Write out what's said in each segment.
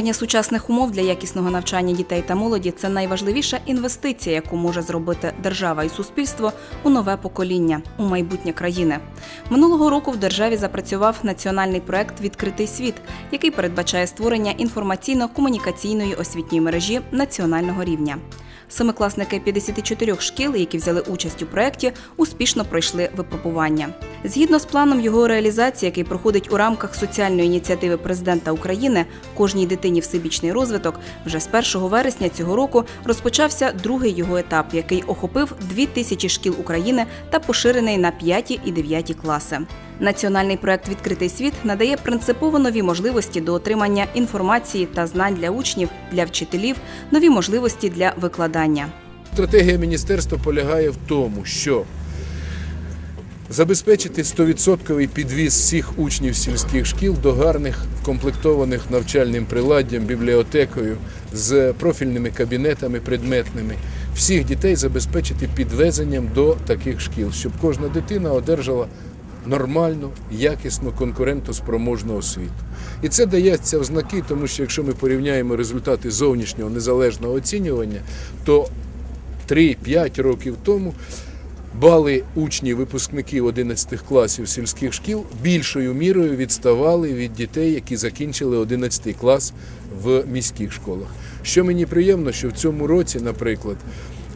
Створення сучасних умов для якісного навчання дітей та молоді це найважливіша інвестиція, яку може зробити держава і суспільство у нове покоління, у майбутнє країни. Минулого року в державі запрацював національний проект Відкритий світ, який передбачає створення інформаційно-комунікаційної освітньої мережі національного рівня. Семикласники 54 шкіл, які взяли участь у проєкті, успішно пройшли випробування. Згідно з планом його реалізації, який проходить у рамках соціальної ініціативи президента України кожній дитині всебічний розвиток, вже з 1 вересня цього року розпочався другий його етап, який охопив 2 тисячі шкіл України та поширений на 5 і 9 класи. Національний проект Відкритий світ надає принципово нові можливості до отримання інформації та знань для учнів, для вчителів, нові можливості для викладання. Стратегія міністерства полягає в тому, що забезпечити 100% підвіз всіх учнів сільських шкіл до гарних вкомплектованих навчальним приладдям, бібліотекою з профільними кабінетами предметними. Всіх дітей забезпечити підвезенням до таких шкіл, щоб кожна дитина одержала нормальну, якісну, конкурентоспроможну освіту. І це дається в знаки, тому що якщо ми порівняємо результати зовнішнього незалежного оцінювання, то 3-5 років тому бали учнів випускників 11 класів сільських шкіл більшою мірою відставали від дітей, які закінчили 11 клас в міських школах. Що мені приємно, що в цьому році, наприклад,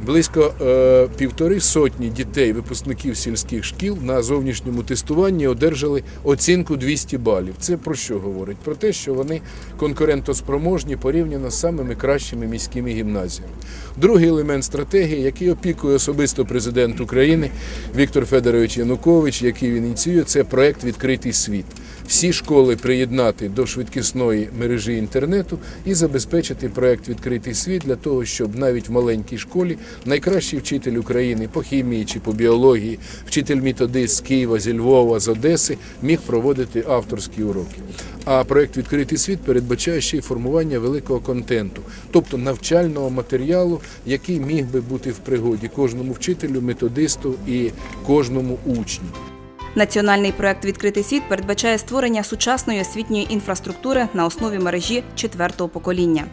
Близько е, півтори сотні дітей, випускників сільських шкіл на зовнішньому тестуванні одержали оцінку 200 балів. Це про що говорить? Про те, що вони конкурентоспроможні порівняно з самими кращими міськими гімназіями. Другий елемент стратегії, який опікує особисто президент України Віктор Федорович Янукович, який він ініціює, це проект Відкритий світ. Всі школи приєднати до швидкісної мережі інтернету і забезпечити проект Відкритий світ для того, щоб навіть в маленькій школі найкращий вчитель України по хімії чи по біології, вчитель методист з Києва, зі Львова, з Одеси міг проводити авторські уроки. А проект Відкритий світ передбачає ще й формування великого контенту, тобто навчального матеріалу, який міг би бути в пригоді кожному вчителю, методисту і кожному учню. Національний проект Відкритий світ передбачає створення сучасної освітньої інфраструктури на основі мережі четвертого покоління.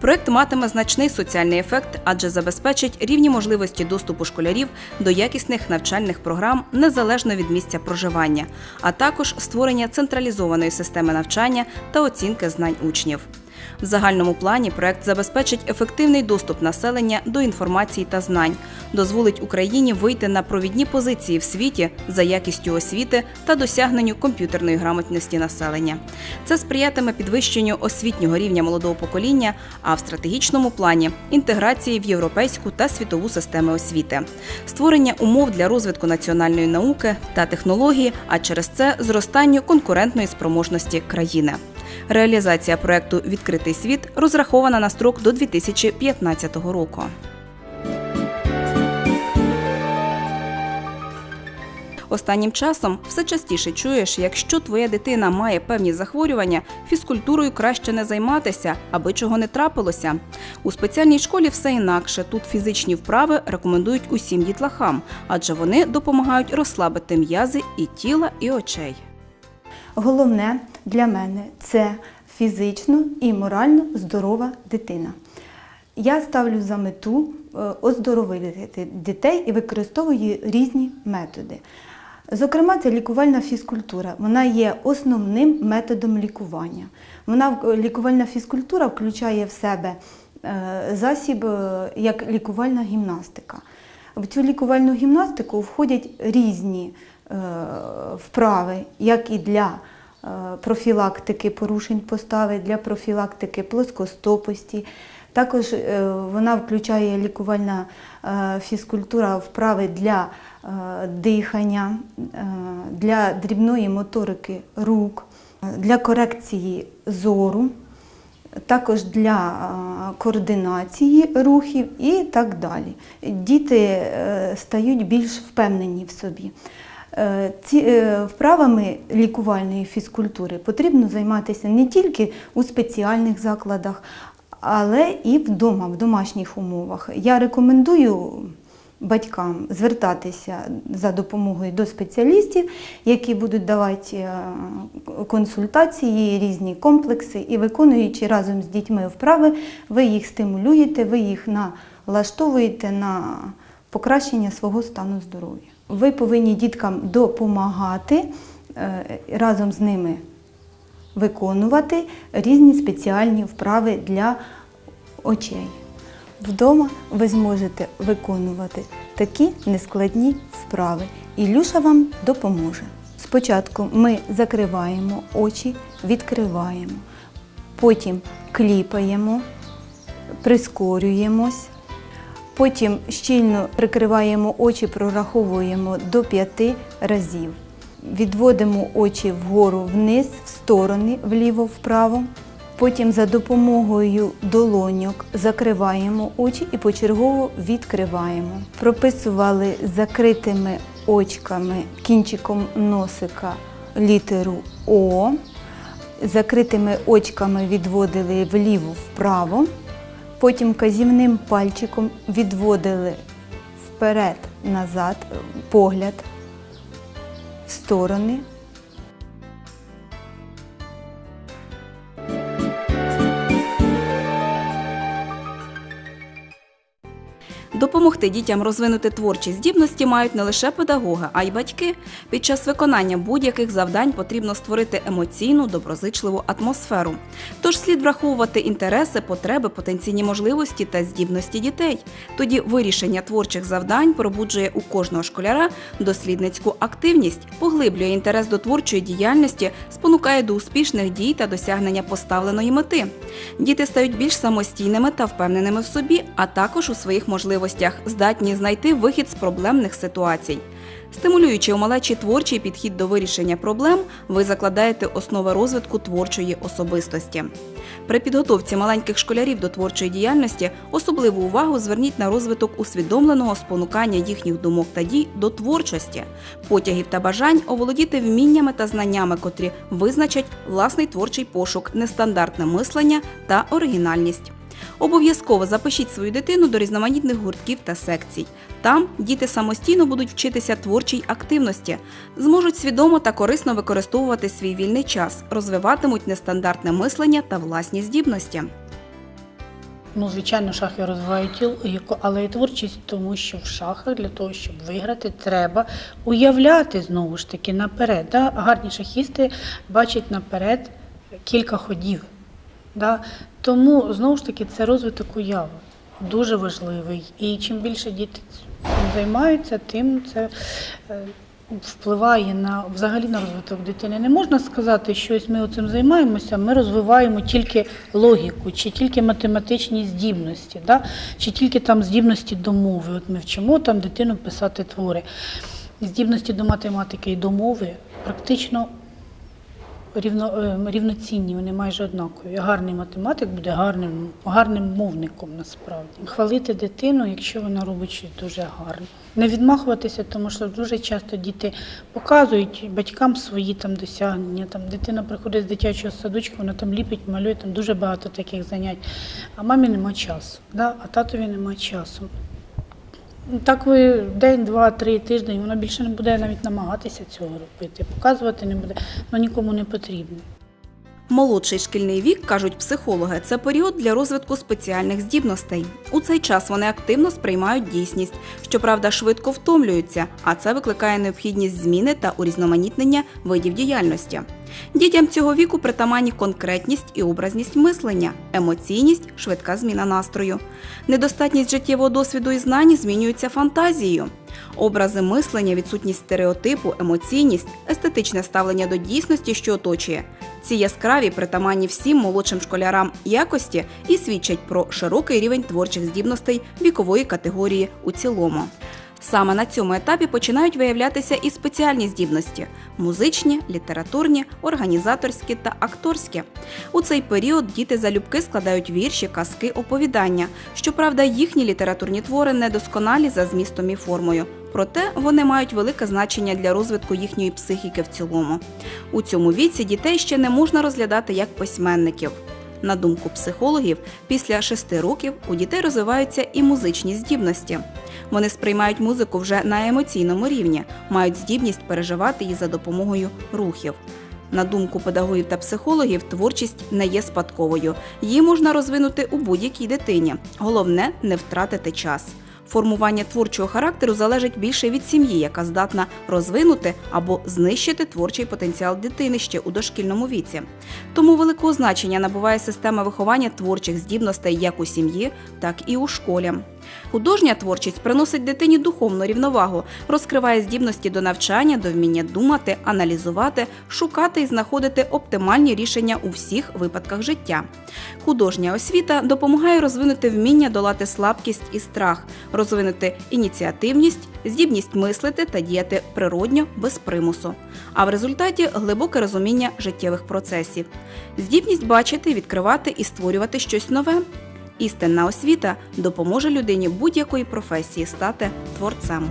Проект матиме значний соціальний ефект, адже забезпечить рівні можливості доступу школярів до якісних навчальних програм незалежно від місця проживання, а також створення централізованої системи навчання та оцінки знань учнів. В загальному плані проект забезпечить ефективний доступ населення до інформації та знань, дозволить Україні вийти на провідні позиції в світі за якістю освіти та досягненню комп'ютерної грамотності населення. Це сприятиме підвищенню освітнього рівня молодого покоління, а в стратегічному плані інтеграції в європейську та світову системи освіти, створення умов для розвитку національної науки та технології, а через це зростанню конкурентної спроможності країни. Реалізація проекту Відкритий світ розрахована на строк до 2015 року. Останнім часом все частіше чуєш, якщо твоя дитина має певні захворювання, фізкультурою краще не займатися, аби чого не трапилося. У спеціальній школі все інакше. Тут фізичні вправи рекомендують усім дітлахам, адже вони допомагають розслабити м'язи і тіла, і очей. Головне для мене це фізично і морально здорова дитина. Я ставлю за мету е, оздоровити дітей і використовую різні методи. Зокрема, це лікувальна фізкультура. Вона є основним методом лікування. Вона лікувальна фізкультура включає в себе е, засіб е, як лікувальна гімнастика. В цю лікувальну гімнастику входять різні вправи, як і для е, профілактики порушень постави, для профілактики плоскостопості. Також е, вона включає лікувальна е, фізкультура вправи для е, дихання, е, для дрібної моторики рук, е, для корекції зору також для е, координації рухів і так далі. Діти е, стають більш впевнені в собі. Е, Ці е, вправами лікувальної фізкультури потрібно займатися не тільки у спеціальних закладах, але і вдома, в домашніх умовах. Я рекомендую батькам звертатися за допомогою до спеціалістів, які будуть давати е, консультації, різні комплекси, і виконуючи разом з дітьми вправи, ви їх стимулюєте, ви їх налаштовуєте на покращення свого стану здоров'я. Ви повинні діткам допомагати е, разом з ними виконувати різні спеціальні вправи для очей. Вдома ви зможете виконувати такі нескладні вправи. І Люша вам допоможе. Спочатку ми закриваємо очі, відкриваємо, потім кліпаємо, прискорюємось, потім щільно прикриваємо очі, прораховуємо до п'яти разів. Відводимо очі вгору вниз, в сторони, вліво-вправо. Потім за допомогою долоньок закриваємо очі і почергово відкриваємо. Прописували закритими очками кінчиком носика літеру О. Закритими очками відводили вліво-вправо. Потім казівним пальчиком відводили вперед-назад погляд в сторони. Допомогти дітям розвинути творчі здібності мають не лише педагоги, а й батьки. Під час виконання будь-яких завдань потрібно створити емоційну, доброзичливу атмосферу. Тож слід враховувати інтереси, потреби, потенційні можливості та здібності дітей. Тоді вирішення творчих завдань пробуджує у кожного школяра дослідницьку активність, поглиблює інтерес до творчої діяльності, спонукає до успішних дій та досягнення поставленої мети. Діти стають більш самостійними та впевненими в собі, а також у своїх можливостях, здатні знайти вихід з проблемних ситуацій. Стимулюючи у малечі творчий підхід до вирішення проблем, ви закладаєте основи розвитку творчої особистості. При підготовці маленьких школярів до творчої діяльності особливу увагу зверніть на розвиток усвідомленого спонукання їхніх думок та дій до творчості, потягів та бажань оволодіти вміннями та знаннями, котрі визначать власний творчий пошук, нестандартне мислення та оригінальність. Обов'язково запишіть свою дитину до різноманітних гуртків та секцій. Там діти самостійно будуть вчитися творчій активності, зможуть свідомо та корисно використовувати свій вільний час, розвиватимуть нестандартне мислення та власні здібності. Ну, звичайно, шахи розвивають логіку, але і творчість, тому що в шахах для того, щоб виграти, треба уявляти знову ж таки наперед. Гарні шахісти бачать наперед кілька ходів. Да? Тому знову ж таки це розвиток уяви дуже важливий. І чим більше діти цим займаються, тим це е, впливає на взагалі на розвиток дитини. Не можна сказати, що ось ми цим займаємося, ми розвиваємо тільки логіку, чи тільки математичні здібності, да? чи тільки там здібності до мови. От ми вчимо там дитину писати твори. Здібності до математики і до мови практично рівно, е, рівноцінні, вони майже однакові. Гарний математик буде гарним, гарним мовником насправді. Хвалити дитину, якщо вона робить щось дуже гарне. Не відмахуватися, тому що дуже часто діти показують батькам свої там досягнення. Там дитина приходить з дитячого садочка, вона там ліпить, малює, там дуже багато таких занять. А мамі нема часу, да? а татові нема часу. Так ви день, два, три тиждень, вона більше не буде навіть намагатися цього робити, показувати не буде, воно нікому не потрібно. Молодший шкільний вік, кажуть психологи, це період для розвитку спеціальних здібностей. У цей час вони активно сприймають дійсність, щоправда, швидко втомлюються, а це викликає необхідність зміни та урізноманітнення видів діяльності. Дітям цього віку притаманні конкретність і образність мислення, емоційність, швидка зміна настрою. Недостатність життєвого досвіду і знань змінюються фантазією. Образи мислення, відсутність стереотипу, емоційність, естетичне ставлення до дійсності, що оточує. Ці яскраві, притаманні всім молодшим школярам якості і свідчать про широкий рівень творчих здібностей вікової категорії у цілому. Саме на цьому етапі починають виявлятися і спеціальні здібності музичні, літературні, організаторські та акторські. У цей період діти залюбки складають вірші, казки, оповідання. Щоправда, їхні літературні твори недосконалі за змістом і формою. Проте вони мають велике значення для розвитку їхньої психіки в цілому. У цьому віці дітей ще не можна розглядати як письменників. На думку психологів, після шести років у дітей розвиваються і музичні здібності. Вони сприймають музику вже на емоційному рівні, мають здібність переживати її за допомогою рухів. На думку педагогів та психологів, творчість не є спадковою. Її можна розвинути у будь-якій дитині. Головне не втратити час. Формування творчого характеру залежить більше від сім'ї, яка здатна розвинути або знищити творчий потенціал дитини ще у дошкільному віці. Тому великого значення набуває система виховання творчих здібностей як у сім'ї, так і у школі. Художня творчість приносить дитині духовну рівновагу, розкриває здібності до навчання, до вміння думати, аналізувати, шукати і знаходити оптимальні рішення у всіх випадках життя. Художня освіта допомагає розвинути вміння долати слабкість і страх, розвинути ініціативність, здібність мислити та діяти природньо без примусу. А в результаті глибоке розуміння життєвих процесів, здібність бачити, відкривати і створювати щось нове. Істинна освіта допоможе людині будь-якої професії стати творцем.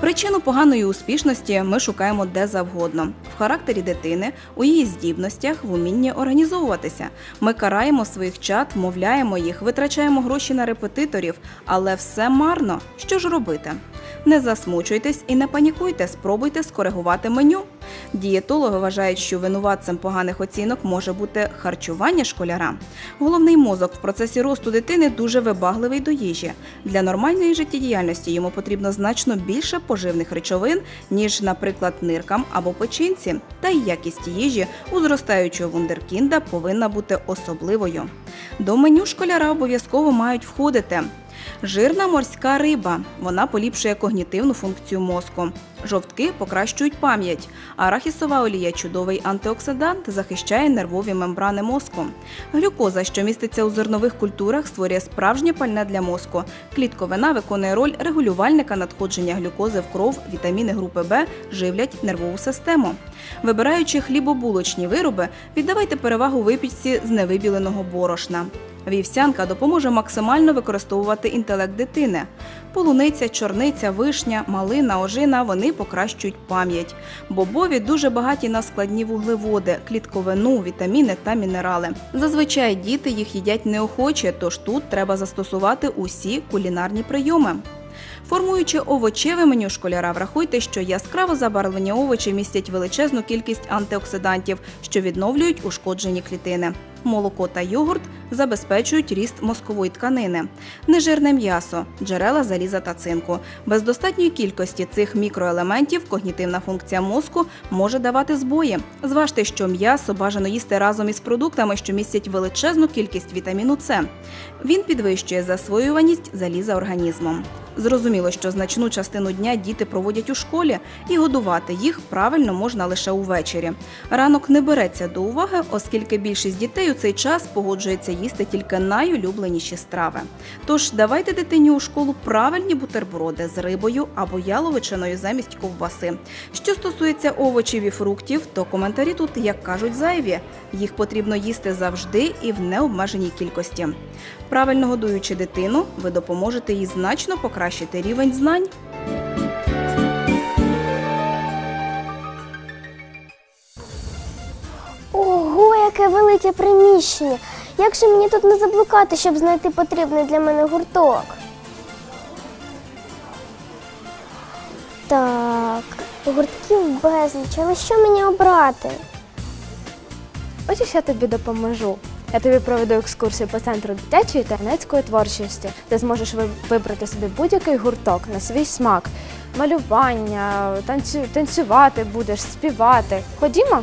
Причину поганої успішності ми шукаємо де завгодно в характері дитини, у її здібностях, в умінні організовуватися. Ми караємо своїх чат, мовляємо їх, витрачаємо гроші на репетиторів, але все марно. Що ж робити? Не засмучуйтесь і не панікуйте, спробуйте скоригувати меню. Дієтологи вважають, що винуватцем поганих оцінок може бути харчування школяра. Головний мозок в процесі росту дитини дуже вибагливий до їжі. Для нормальної життєдіяльності йому потрібно значно більше поживних речовин, ніж, наприклад, ниркам або печінці. Та й якість їжі у зростаючого вундеркінда повинна бути особливою. До меню школяра обов'язково мають входити Жирна морська риба. Вона поліпшує когнітивну функцію мозку. Жовтки покращують пам'ять. Арахісова олія чудовий антиоксидант захищає нервові мембрани мозку. Глюкоза, що міститься у зернових культурах, створює справжнє пальне для мозку. Клітковина виконує роль регулювальника надходження глюкози в кров, вітаміни групи Б живлять нервову систему. Вибираючи хлібобулочні вироби, віддавайте перевагу випічці з невибіленого борошна. Вівсянка допоможе максимально використовувати інтелект дитини. Полуниця, чорниця, вишня, малина, ожина вони покращують пам'ять. Бобові дуже багаті на складні вуглеводи, клітковину, вітаміни та мінерали. Зазвичай діти їх їдять неохоче, тож тут треба застосувати усі кулінарні прийоми. Формуючи овочеве меню школяра, врахуйте, що яскраво забарвлені овочі містять величезну кількість антиоксидантів, що відновлюють ушкоджені клітини. Молоко та йогурт забезпечують ріст мозкової тканини, нежирне м'ясо, джерела заліза та цинку. Без достатньої кількості цих мікроелементів когнітивна функція мозку може давати збої. Зважте, що м'ясо бажано їсти разом із продуктами, що містять величезну кількість вітаміну С. Він підвищує засвоюваність заліза організмом. Зрозуміло, що значну частину дня діти проводять у школі, і годувати їх правильно можна лише увечері. Ранок не береться до уваги, оскільки більшість дітей у цей час погоджується їсти тільки найулюбленіші страви. Тож давайте дитині у школу правильні бутерброди з рибою або яловичиною замість ковбаси. Що стосується овочів і фруктів, то коментарі тут, як кажуть, зайві. Їх потрібно їсти завжди і в необмеженій кількості. Правильно годуючи дитину, ви допоможете їй значно покращити рівень знань. Яке велике приміщення! Як же мені тут не заблукати, щоб знайти потрібний для мене гурток? Так, гуртків безліч, але що мені обрати? Хочеш, я тобі допоможу. Я тобі проведу екскурсію по центру дитячої та юнацької творчості. Ти зможеш ви- вибрати собі будь-який гурток на свій смак. Малювання, танцю, танцювати будеш, співати. Ходімо?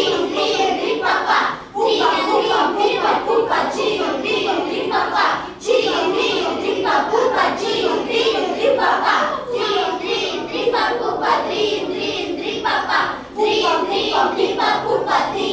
dream, dream, papa. Dream, dream, dream, малювали в цьому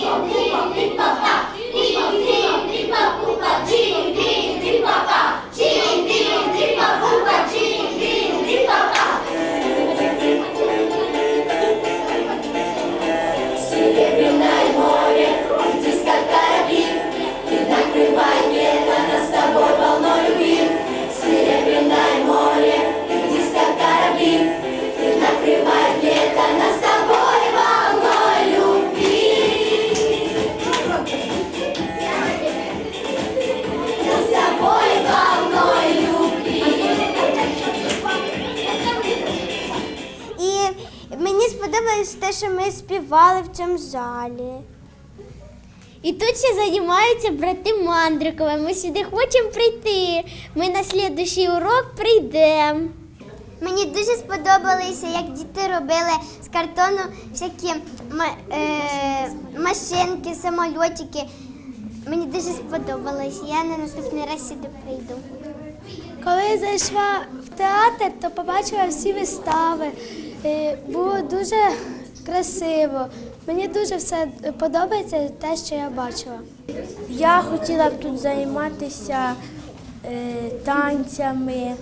залі. І тут ще займаються брати Мандрикові. Ми сюди хочемо прийти. Ми на слідуючий урок прийдемо. Мені дуже сподобалося, як діти робили з картону всякі е, машинки, самольотики. Мені дуже сподобалось. Я на наступний раз сюди прийду. Коли я зайшла в театр, то побачила всі вистави. Е, Було дуже красиво. Мені дуже все подобається те, що я бачила. Я хотіла б тут займатися е, танцями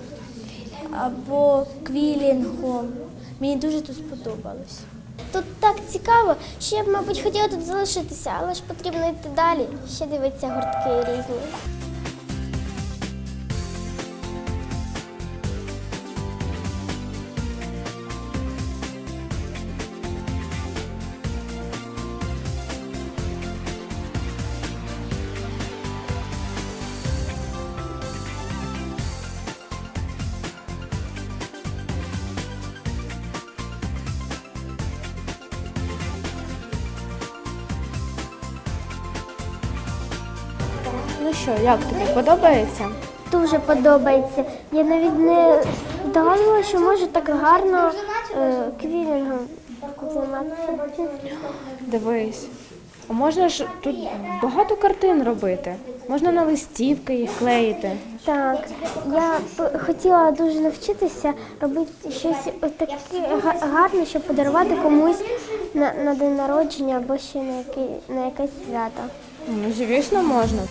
або квілінгом. Мені дуже тут сподобалось. Тут так цікаво, що я б, мабуть, хотіла тут залишитися, але ж потрібно йти далі. Ще дивитися гуртки різні. Ну що, як тобі подобається? Дуже подобається. Я навіть не здогадувала, що можу так гарно е, квілінгом займатися. Дивись. А можна ж тут багато картин робити. Можна на листівки їх клеїти. Так, я б хотіла дуже навчитися робити щось таке га- гарне, щоб подарувати комусь на, на день народження або ще на, який, на якесь свято. Ну, звісно, можна.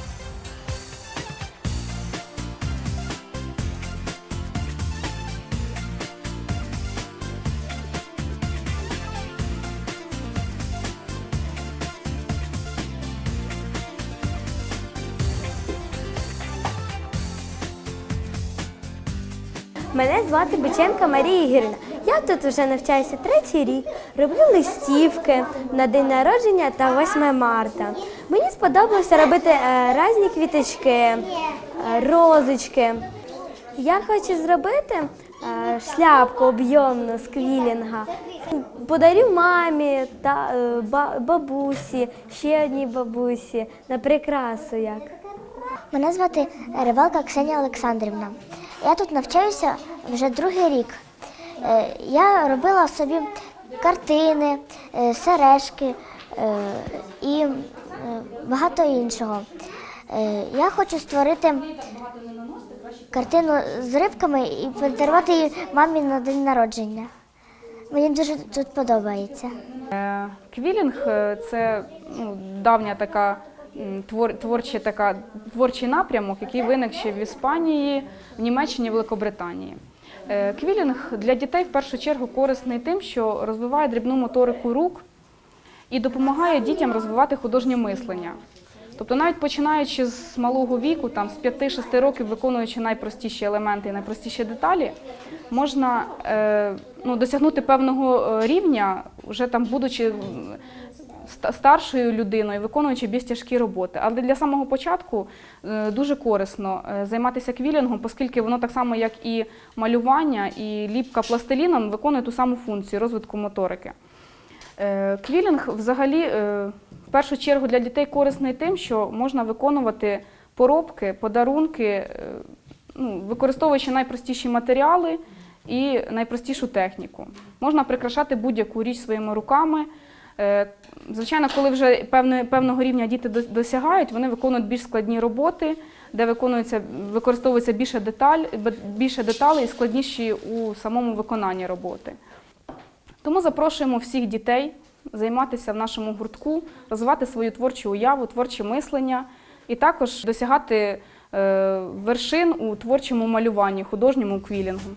Мене звати Биченка Марія Ігорівна. Я тут вже навчаюся третій рік, роблю листівки на день народження та 8 марта. Мені сподобалося робити е, різні квіточки, е, розочки. Я хочу зробити е, шляпку об'ємну з квілінга. Подарю мамі та е, бабусі, ще одній бабусі на прикрасу як. Мене звати Рибалка Ксенія Олександрівна. Я тут навчаюся вже другий рік. Е, Я робила собі картини, е, сережки е, і багато іншого. Я хочу створити картину з рибками і подарувати її мамі на день народження. Мені дуже тут подобається. Квілінг це ну, давня така твор, творча така, творчий напрямок, який виник ще в Іспанії, в Німеччині, Великобританії. Е, Квілінг для дітей в першу чергу корисний тим, що розвиває дрібну моторику рук і допомагає дітям розвивати художнє мислення. Тобто, навіть починаючи з малого віку, там з 5-6 років, виконуючи найпростіші елементи і найпростіші деталі, можна е, ну, досягнути певного е, рівня, вже там будучи старшою людиною, виконуючи більш тяжкі роботи. Але для самого початку е, дуже корисно е, займатися квілінгом, оскільки воно так само, як і малювання, і ліпка пластиліном, виконує ту саму функцію розвитку моторики. Е, Квілінг взагалі в першу чергу для дітей корисний тим, що можна виконувати поробки, подарунки, ну, використовуючи найпростіші матеріали і найпростішу техніку. Можна прикрашати будь-яку річ своїми руками. Е, Звичайно, коли вже певного рівня діти досягають, вони виконують більш складні роботи, де виконується, використовується більше, деталь, більше деталей і складніші у самому виконанні роботи. Тому запрошуємо всіх дітей займатися в нашому гуртку, розвивати свою творчу уяву, творче мислення і також досягати е, вершин у творчому малюванні, художньому квілінгу.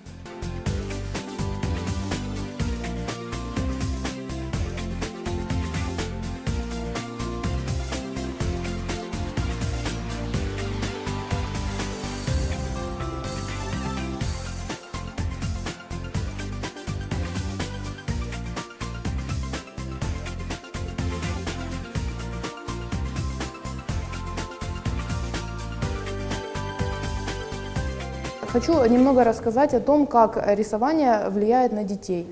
Хочу немного рассказать о том, как рисование влияет на детей.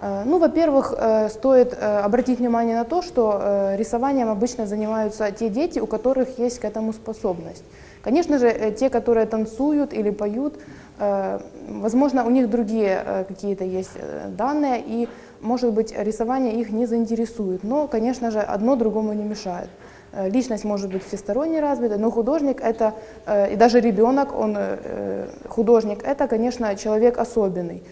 Э, Ну, во-первых, э, стоит э, обратить внимание на то, что э, рисованием обычно занимаются те дети, у которых есть к этому способность. Конечно же, э, те, которые танцуют или поют, э, возможно, у них другие э, какие-то есть э, данные, и, может быть, рисование их не заинтересует. Но, конечно же, одно другому не мешает. Э, Личность может быть всесторонне развита, но художник это, э, и даже ребенок, он э, художник, это, конечно, человек особенный.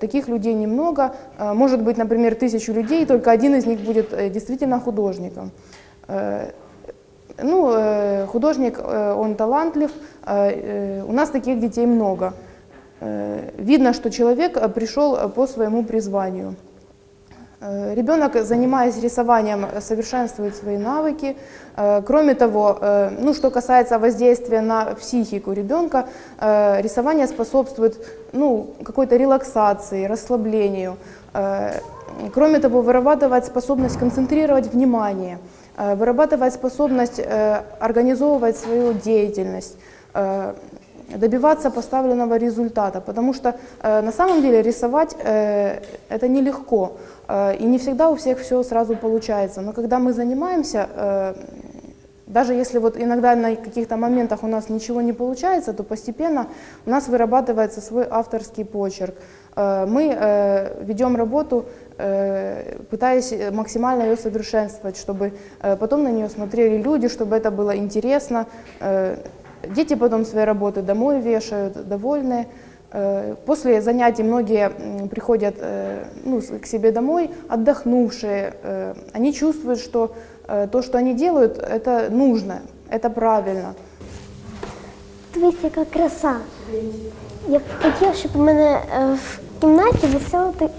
Таких людей немного. Может быть, например, тысячу людей, и только один из них будет действительно художником. Ну, художник, он талантлив, у нас таких детей много. Видно, что человек пришел по своему призванию. Э, Ребенок, занимаясь рисованием, э, совершенствует свои навыки. Э, Кроме того, э, ну, что касается воздействия на психику ребенка, э, рисование способствует ну, какой-то релаксации, расслаблению. Э, Кроме того, вырабатывает способность концентрировать внимание, э, вырабатывает способность э, организовывать свою деятельность, э, добиваться поставленного результата, потому что э, на самом деле рисовать э, это нелегко, э, и не всегда у всех все сразу получается, но когда мы занимаемся, э, даже если вот иногда на каких-то моментах у нас ничего не получается, то постепенно у нас вырабатывается свой авторский почерк. Э, Мы э, ведем работу, э, пытаясь максимально ее совершенствовать, чтобы э, потом на нее смотрели люди, чтобы это было интересно. Э, Дети потом свои работы домой вешают, довольны. Э, После занятий многие м, приходят э, ну, с- к себе домой отдохнувшие. Э, Они чувствуют, что э, то, что они делают, это нужно, это правильно. Дивись, яка краса. Я б хотіла, щоб у мене е, в кімнаті висіла та-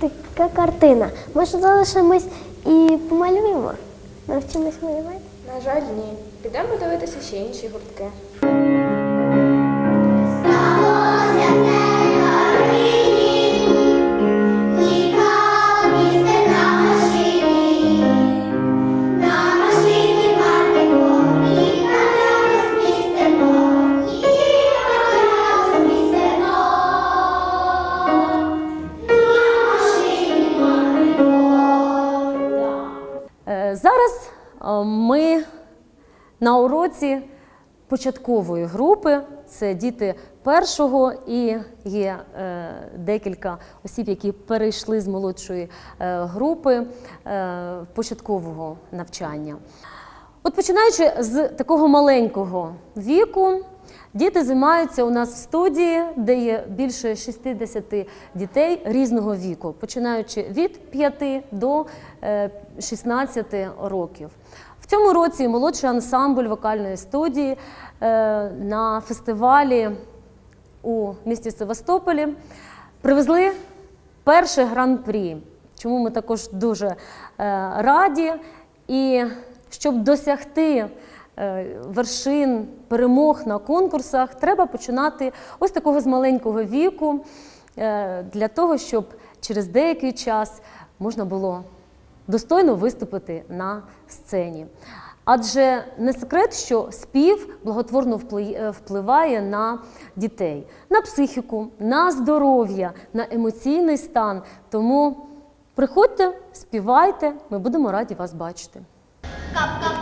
така картина. Може, залишимось і помалюємо? Навчимось малювати? На жаль, ні. Підемо дивитися ще інші гуртки. Уроці початкової групи. Це діти першого і є е, декілька осіб, які перейшли з молодшої е, групи е, початкового навчання. От починаючи з такого маленького віку, діти займаються у нас в студії, де є більше 60 дітей різного віку, починаючи від 5 до е, 16 років. Цьому році молодший ансамбль вокальної студії е, на фестивалі у місті Севастополі привезли перше гран-прі. Чому ми також дуже е, раді. І щоб досягти е, вершин, перемог на конкурсах, треба починати ось такого з маленького віку, для того, щоб через деякий час можна було достойно виступити на сцені. Адже не секрет, що спів благотворно е, впливає на дітей, на психіку, на здоров'я, на емоційний стан. Тому приходьте, співайте, ми будемо раді вас бачити. Кап-кап-кап,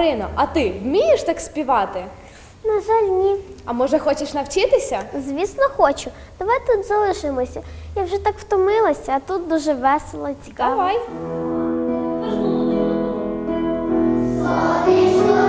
Марино, а ти вмієш так співати? На жаль, ні. А може хочеш навчитися? Звісно, хочу. Давай тут залишимося. Я вже так втомилася, а тут дуже весело, цікаво. Давай. Сонечко